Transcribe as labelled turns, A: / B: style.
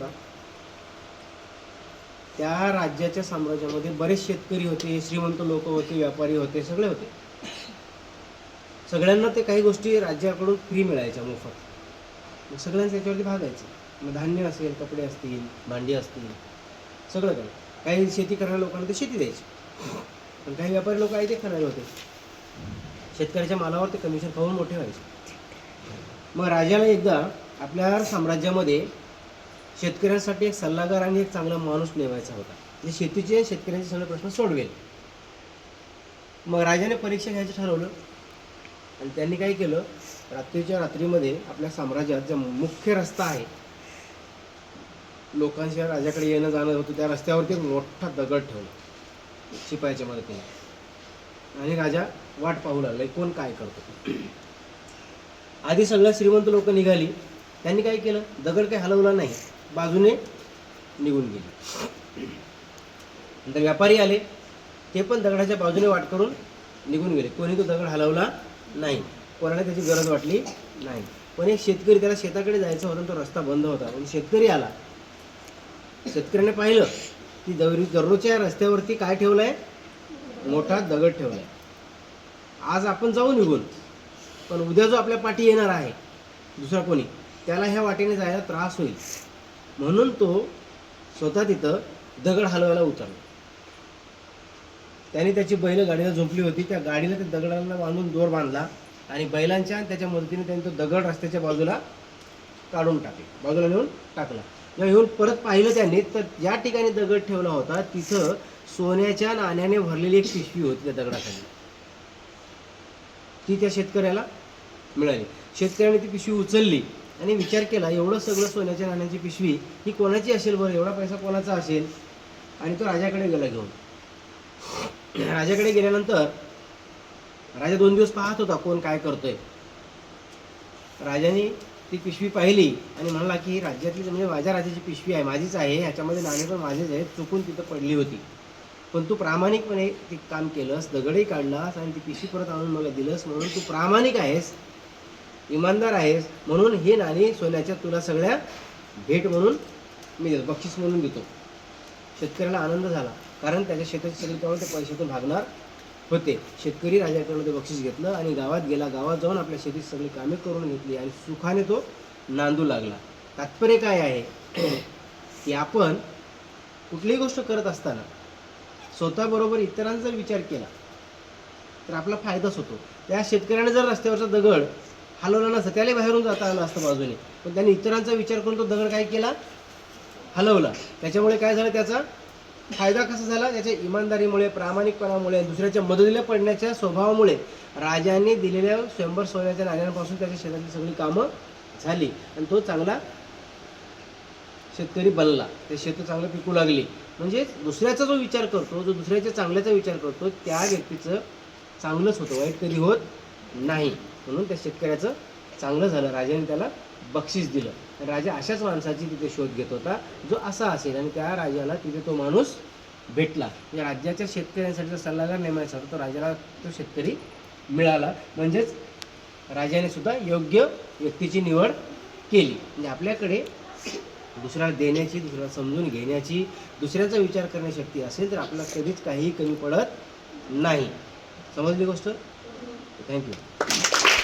A: होता. त्या राज्याच्या साम्राज्यामध्ये बरेच शेतकरी होते श्रीमंत लोक होते व्यापारी होते सगळे होते. सगळ्यांना ते काही गोष्टी राज्याकडून फ्री मिळायच्या मोफत. मग सगळ्यांचं याच्यावरती भागायचं मग धान्य असेल कपडे असतील भांडी असतील सगळं काही. काही शेती करणाऱ्या लोकांना ते शेती द्यायची. पण काही व्यापारी लोक आहे ते करणारे होते. शेतकऱ्याच्या मालावर ते कमिशन खाऊन मोठे व्हायचे. मग राजाला एकदा आपल्या साम्राज्यामध्ये शेतकऱ्यांसाठी एक सल्लागार आणि एक चांगला माणूस नेमायचा होता. जे शेतीचे शेतकऱ्यांचे सगळे प्रश्न सोडवेल. मग राजाने परीक्षा घ्यायचं ठरवलं. आणि त्यांनी काय केलं? रात्रीच्या रात्रीमध्ये आपल्या साम्राज्यात जो मुख्य रस्ता आहे लोकांच्या राजाकडे येणं जाणं होतं त्या रस्त्यावरती एक मोठा दगड ठेवला. शिपायाच्या मदतीने. आणि राजा वाट पाहू लागला कोण काय करतो? आधी सगळ्या श्रीमंत लोक निघाली. त्यांनी काय केलं? दगड काही हलवला नाही. बाजूने निघून गेले. नंतर व्यापारी आले. ते पण दगडाच्या बाजूने वाट करून निघून गेले. कोणी तो दगड हलवला नाही. कोणाला त्याची गरज वाटली नाही. पण एक शेतकरी त्याला शेताकडे जायचं होतं तो रस्ता बंद होता. पण शेतकरी आला. शेतकऱ्याने पाहिलं की दर दररोजच्या रस्त्यावरती काय ठेवलंय? मोठा दगड ठेवलाय. आज आपण जाऊ निघून. पण उद्या जो आपल्या पाठी येणार आहे दुसरा कोणी? त्याला ह्या वाटेने जायला त्रास होईल. म्हणून तो स्वतः तिथं दगड हलवायला उतरला. त्याने त्याची बैल गाडीला झोपली होती. त्या गाडीला त्या दगडाला बांधून दोर बांधला आणि बैलांच्या आणि त्याच्या मदतीने त्याने तो दगड रस्त्याच्या बाजूला काढून टाकले. बाजूला नेऊन टाकला. जेव्हा येऊन परत पाहिलं त्याने तर ज्या ठिकाणी दगड ठेवला होता. तिथं सोन्याच्या नाण्याने भरलेली एक पिशवी होती त्या दगडाखाली. ती त्या शेतकऱ्याला मिळाली. शेतकऱ्याने ती पिशवी उचलली. आणि विचार केला एवढं सगळं सोन्याच्या नाण्याची पिशवी ही कोणाची असेल बरं? एवढा पैसा कोणाचा असेल? आणि तो राजाकडे गेला घेऊन. राजाकडे गेल्यानंतर राजा दोन दिवस पाहत होता कोण काय करतोय. राजाने ती पिशवी पाहिली आणि म्हणला की ही राज्यातली म्हणजे माझ्या राज्याची पिशवी आहे माझीच आहे ह्याच्यामध्ये नाणे पण माझेच आहेत चुकून तिथं पडली होती. पण तू प्रामाणिकपणे ते काम केलंस दगडही काढलास आणि ती पिशवी परत आणून मला दिलंस म्हणून तू प्रामाणिक आहेस इमानदार आहेस म्हणून हे नाणी सोन्याच्या तुला सगळ्या भेट म्हणून मी देतो बक्षीस म्हणून देतो. शेतकऱ्याला आनंद झाला कारण त्याच्या शेताची सगळी त्यामुळे ते पैशातून भागणार होते. शेतकरी राजाकडून ते बक्षीस घेतलं आणि गावात गेला गावात जाऊन आपल्या शेतीत सगळी कामे करून घेतली आणि सुखाने तो नांदू लागला. तात्पर्य काय आहे? की आपण कुठलीही गोष्ट करत असताना स्वतःबरोबर इतरांचा विचार केला तर आपला फायदाच होतो. त्या शेतकऱ्याने जर रस्त्यावरचा दगड हलवला नसतं. त्याला बाहेरून जाता आलं असतं बाजूने. पण त्याने इतरांचा विचार करून तो दगड काय केला? हलवला. त्याच्यामुळे काय झालं? त्याचा फायदा कसा झाला? त्याच्या इमानदारीमुळे प्रामाणिकपणामुळे दुसऱ्याच्या मदतीला पडण्याच्या स्वभावामुळे राजाने दिलेल्या स्वयंभर सोन्याच्या नाण्यांपासून त्याच्या शेतातली सगळी कामं झाली. आणि तो चांगला शेतकरी बनला. ते शेतं चांगलं पिकू लागली. म्हणजे दुसऱ्याचा जो विचार करतो जो दुसऱ्याच्या चांगल्याचा विचार करतो त्या व्यक्तीचं चांगलंच होतं. वाईट कधी होत नाही. म्हणून त्या शेतकऱ्याचं चांगलं झालं. राजाने त्याला बक्षीस दिलं. राजा अशाच माणसाची तिथे शोध घेत होता जो असा असेल. आणि त्या राजाला तिथे तो माणूस भेटला. म्हणजे राज्याच्या शेतकऱ्यांसाठी सल्लागार नेमायचा होता तो राजाला तो शेतकरी मिळाला. म्हणजेच राजाने सुद्धा योग्य व्यक्तीची निवड केली. म्हणजे आपल्याकडे दुसऱ्याला देण्याची दुसऱ्याला समजून घेण्याची दुसऱ्याचा विचार करण्याची शक्ती असेल तर आपल्याला कधीच काहीही कमी पडत नाही. समजली गोष्ट? थँक्यू